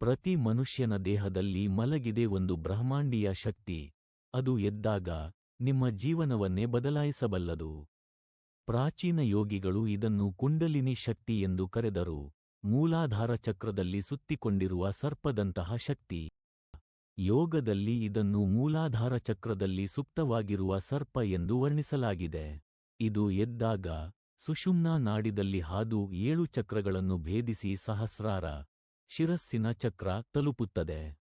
ಪ್ರತಿ ಮನುಷ್ಯನ ದೇಹದಲ್ಲಿ ಮಲಗಿದೆ ಒಂದು ಬ್ರಹ್ಮಾಂಡೀಯ ಶಕ್ತಿ. ಅದು ಎದ್ದಾಗ ನಿಮ್ಮ ಜೀವನವನ್ನೇ ಬದಲಾಯಿಸಬಲ್ಲದು. ಪ್ರಾಚೀನ ಯೋಗಿಗಳು ಇದನ್ನು ಕುಂಡಲಿನಿ ಶಕ್ತಿ ಎಂದು ಕರೆದರು. ಮೂಲಾಧಾರ ಚಕ್ರದಲ್ಲಿ ಸುತ್ತಿಕೊಂಡಿರುವ ಸರ್ಪದಂತಹ ಶಕ್ತಿ. ಯೋಗದಲ್ಲಿ ಇದನ್ನು ಮೂಲಾಧಾರ ಚಕ್ರದಲ್ಲಿ ಸುಪ್ತವಾಗಿರುವ ಸರ್ಪ ಎಂದು ವರ್ಣಿಸಲಾಗಿದೆ. ಇದು ಎದ್ದಾಗ ಸುಷುಮ್ನಾ ನಾಡಿದಲ್ಲಿ ಹಾದು ಏಳು ಚಕ್ರಗಳನ್ನು ಭೇದಿಸಿ ಸಹಸ್ರಾರ ಶಿರಸ್ಸಿನ ಚಕ್ರ ತಲುಪುತ್ತದೆ.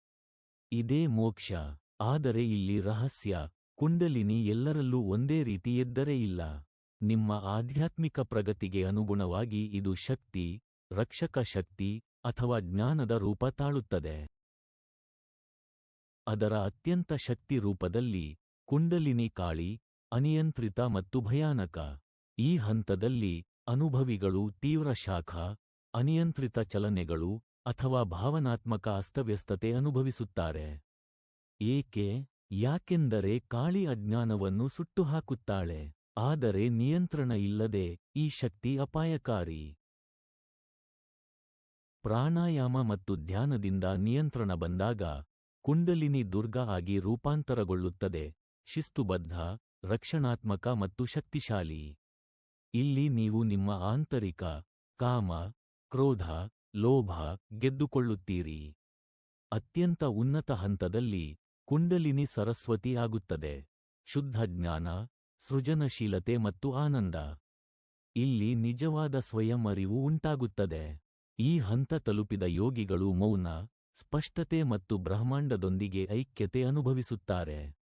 ಇದೇ ಮೋಕ್ಷ. ಆದರೆ ಇಲ್ಲಿ ರಹಸ್ಯ. ಕುಂಡಲಿನಿ ಎಲ್ಲರಲ್ಲೂ ಒಂದೇ ರೀತಿ ಎದ್ದರೆ ಇಲ್ಲ. ನಿಮ್ಮ ಆಧ್ಯಾತ್ಮಿಕ ಪ್ರಗತಿಗೆ ಅನುಗುಣವಾಗಿ ಇದು ಶಕ್ತಿ, ರಕ್ಷಕ ಶಕ್ತಿ ಅಥವಾ ಜ್ಞಾನದ ರೂಪ ತಾಳುತ್ತದೆ. ಅದರ ಅತ್ಯಂತ ಶಕ್ತಿ ರೂಪದಲ್ಲಿ ಕುಂಡಲಿನಿ ಕಾಳಿ, ಅನಿಯಂತ್ರಿತ ಮತ್ತು ಭಯಾನಕ. ಈ ಹಂತದಲ್ಲಿ ಅನುಭವಿಗಳು ತೀವ್ರ ಶಾಖ, ಅನಿಯಂತ್ರಿತ ಚಲನೆಗಳು ಅಥವಾ ಭಾವನಾತ್ಮಕ ಅಸ್ತವ್ಯಸ್ತತೆ ಅನುಭವಿಸುತ್ತಾರೆ. ಏಕೆ? ಯಾಕೆಂದರೆ ಕಾಳಿ ಅಜ್ಞಾನವನ್ನು ಸುಟ್ಟುಹಾಕುತ್ತಾಳೆ. ಆದರೆ ನಿಯಂತ್ರಣ ಇಲ್ಲದೆ ಈ ಶಕ್ತಿ ಅಪಾಯಕಾರಿ. ಪ್ರಾಣಾಯಾಮ ಮತ್ತು ಧ್ಯಾನದಿಂದ ನಿಯಂತ್ರಣ ಬಂದಾಗ ಕುಂಡಲಿನಿ ದುರ್ಗ ಆಗಿ ರೂಪಾಂತರಗೊಳ್ಳುತ್ತದೆ. ಶಿಸ್ತುಬದ್ಧ, ರಕ್ಷಣಾತ್ಮಕ ಮತ್ತು ಶಕ್ತಿಶಾಲಿ. ಇಲ್ಲಿ ನೀವು ನಿಮ್ಮ ಆಂತರಿಕ, ಕಾಮ, ಕ್ರೋಧ ಲೋಭ ಗೆದ್ದುಕೊಳ್ಳುತ್ತೀರಿ. ಅತ್ಯಂತ ಉನ್ನತ ಹಂತದಲ್ಲಿ ಕುಂಡಲಿನಿ ಸರಸ್ವತಿ ಆಗುತ್ತದೆ. ಶುದ್ಧ ಜ್ಞಾನ, ಸೃಜನಶೀಲತೆ ಮತ್ತು ಆನಂದ. ಇಲ್ಲಿ ನಿಜವಾದ ಸ್ವಯಂ ಅರಿವು ಉಂಟಾಗುತ್ತದೆ. ಈ ಹಂತ ತಲುಪಿದ ಯೋಗಿಗಳು ಮೌನ, ಸ್ಪಷ್ಟತೆ ಮತ್ತು ಬ್ರಹ್ಮಾಂಡದೊಂದಿಗೆ ಐಕ್ಯತೆ ಅನುಭವಿಸುತ್ತಾರೆ.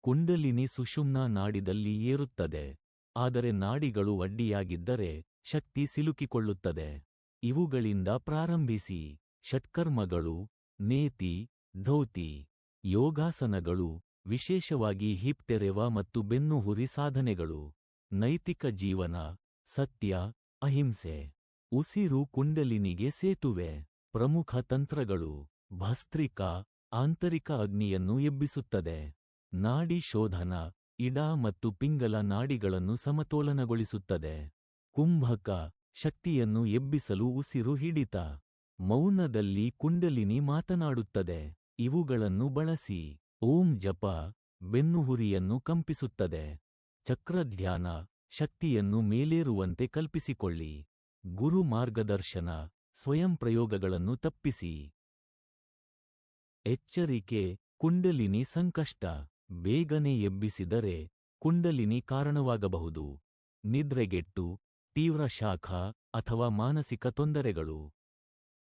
ಕುಂಡಲಿನಿ ಸುಷುಮ್ನ ನಾಡಿದಲ್ಲಿ ಏರುತ್ತದೆ. ಆದರೆ ನಾಡಿಗಳು ಅಡ್ಡಿಯಾಗಿದ್ದರೆ ಶಕ್ತಿ ಸಿಲುಕಿಕೊಳ್ಳುತ್ತದೆ. ಇವುಗಳಿಂದ ಪ್ರಾರಂಭಿಸಿ ಷಟ್ಕರ್ಮಗಳು, ನೇತಿ, ಧೌತಿ, ಯೋಗಾಸನಗಳು, ವಿಶೇಷವಾಗಿ ಹಿಪ್ ತೆರೆವ ಮತ್ತು ಬೆನ್ನುಹುರಿ ಸಾಧನೆಗಳು, ನೈತಿಕ ಜೀವನ, ಸತ್ಯ, ಅಹಿಂಸೆ, ಉಸಿರು ಕುಂಡಲಿನಿಗೆ ಸೇತುವೆ, ಪ್ರಮುಖ ತಂತ್ರಗಳು, ಭಸ್ತ್ರಿಕ, ಆಂತರಿಕ ಅಗ್ನಿಯನ್ನು ಎಬ್ಬಿಸುತ್ತದೆ. ನಾಡಿ ಶೋಧನ, ಇಡ ಮತ್ತು ಪಿಂಗಲ ನಾಡಿಗಳನ್ನು ಸಮತೋಲನಗೊಳಿಸುತ್ತದೆ. ಕುಂಭಕ ಶಕ್ತಿಯನ್ನು ಎಬ್ಬಿಸಲು ಉಸಿರು ಹಿಡಿತ. ಮೌನದಲ್ಲಿ ಕುಂಡಲಿನಿ ಮಾತನಾಡುತ್ತದೆ. ಇವುಗಳನ್ನು ಬಳಸಿ. ಓಂ ಜಪ ಬೆನ್ನುಹುರಿಯನ್ನು ಕಂಪಿಸುತ್ತದೆ. ಚಕ್ರಧ್ಯಾನ ಶಕ್ತಿಯನ್ನು ಮೇಲೇರುವಂತೆ ಕಲ್ಪಿಸಿಕೊಳ್ಳಿ. ಗುರು ಮಾರ್ಗದರ್ಶನ ಸ್ವಯಂ ಪ್ರಯೋಗಗಳನ್ನು ತಪ್ಪಿಸಿ. ಎಚ್ಚರಿಕೆ ಕುಂಡಲಿನಿ ಸಂಕಷ್ಟ. ಬೇಗನೆ ಎಬ್ಬಿಸಿದರೆ ಕುಂಡಲಿನಿ ಕಾರಣವಾಗಬಹುದು. ನಿದ್ರೆಗೆಟ್ಟು ತೀವ್ರ ಶಾಖ ಅಥವಾ ಮಾನಸಿಕ ತೊಂದರೆಗಳು.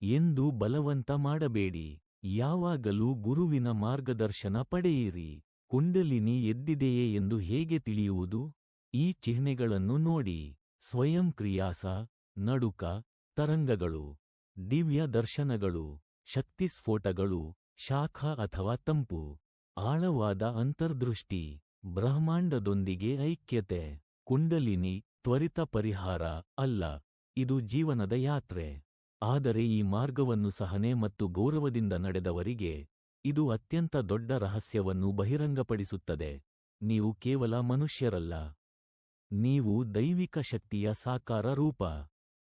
ಎಂದು ಬಲವಂತ ಮಾಡಬೇಡಿ. ಯಾವಾಗಲೂ ಗುರುವಿನ ಮಾರ್ಗದರ್ಶನ ಪಡೆಯಿರಿ. ಕುಂಡಲಿನಿ ಎದ್ದಿದೆಯೇ ಎಂದು ಹೇಗೆ ತಿಳಿಯುವುದು? ಈ ಚಿಹ್ನೆಗಳನ್ನು ನೋಡಿ. ಸ್ವಯಂ ಕ್ರಿಯಾಸ, ನಡುಕ, ತರಂಗಗಳು, ದಿವ್ಯ ದರ್ಶನಗಳು ಶಕ್ತಿಸ್ಫೋಟಗಳು ಶಾಖ ಅಥವಾ ತಂಪು, ಆಳವಾದ ಅಂತರ್ದೃಷ್ಟಿ, ಬ್ರಹ್ಮಾಂಡದೊಂದಿಗೆ ಐಕ್ಯತೆ, ಕುಂಡಲಿನಿ ತ್ವರಿತ ಪರಿಹಾರ ಅಲ್ಲ, ಇದು ಜೀವನದ ಯಾತ್ರೆ. ಆದರೆ ಈ ಮಾರ್ಗವನ್ನು ಸಹನೆ ಮತ್ತು ಗೌರವದಿಂದ ನಡೆದವರಿಗೆ ಇದು ಅತ್ಯಂತ ದೊಡ್ಡ ರಹಸ್ಯವನ್ನು ಬಹಿರಂಗಪಡಿಸುತ್ತದೆ. ನೀವು ಕೇವಲ ಮನುಷ್ಯರಲ್ಲ. ನೀವು ದೈವಿಕ ಶಕ್ತಿಯ ಸಾಕಾರ ರೂಪ.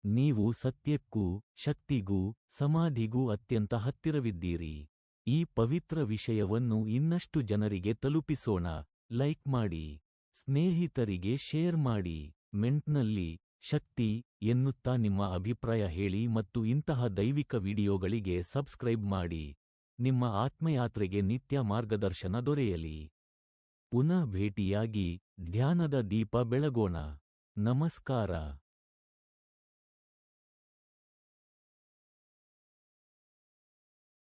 ನೀವು ಸತ್ಯಕ್ಕೂ ಶಕ್ತಿಗೂ ಸಮಾಧಿಗೂ ಅತ್ಯಂತ ಹತ್ತಿರವಿದ್ದೀರಿ. ಈ ಪವಿತ್ರ ವಿಷಯವನ್ನು ಇನ್ನಷ್ಟು ಜನರಿಗೆ ತಲುಪಿಸೋಣ. ಲೈಕ್ ಮಾಡಿ. ಸ್ನೇಹಿತರಿಗೆ ಶೇರ್ ಮಾಡಿ. ಮೆಂಟ್ನಲ್ಲಿ ಶಕ್ತಿ ಎನ್ನುತ್ತಾ ನಿಮ್ಮ ಅಭಿಪ್ರಾಯ ಹೇಳಿ ಮತ್ತು ಇಂತಹ ದೈವಿಕ ವಿಡಿಯೋಗಳಿಗೆ ಸಬ್ಸ್ಕ್ರೈಬ್ ಮಾಡಿ. ನಿಮ್ಮ ಆತ್ಮಯಾತ್ರೆಗೆ ನಿತ್ಯ ಮಾರ್ಗದರ್ಶನ ದೊರೆಯಲಿ. ಪುನಃ ಭೇಟಿಯಾಗಿ ಧ್ಯಾನದ ದೀಪ ಬೆಳಗೋಣ. ನಮಸ್ಕಾರ.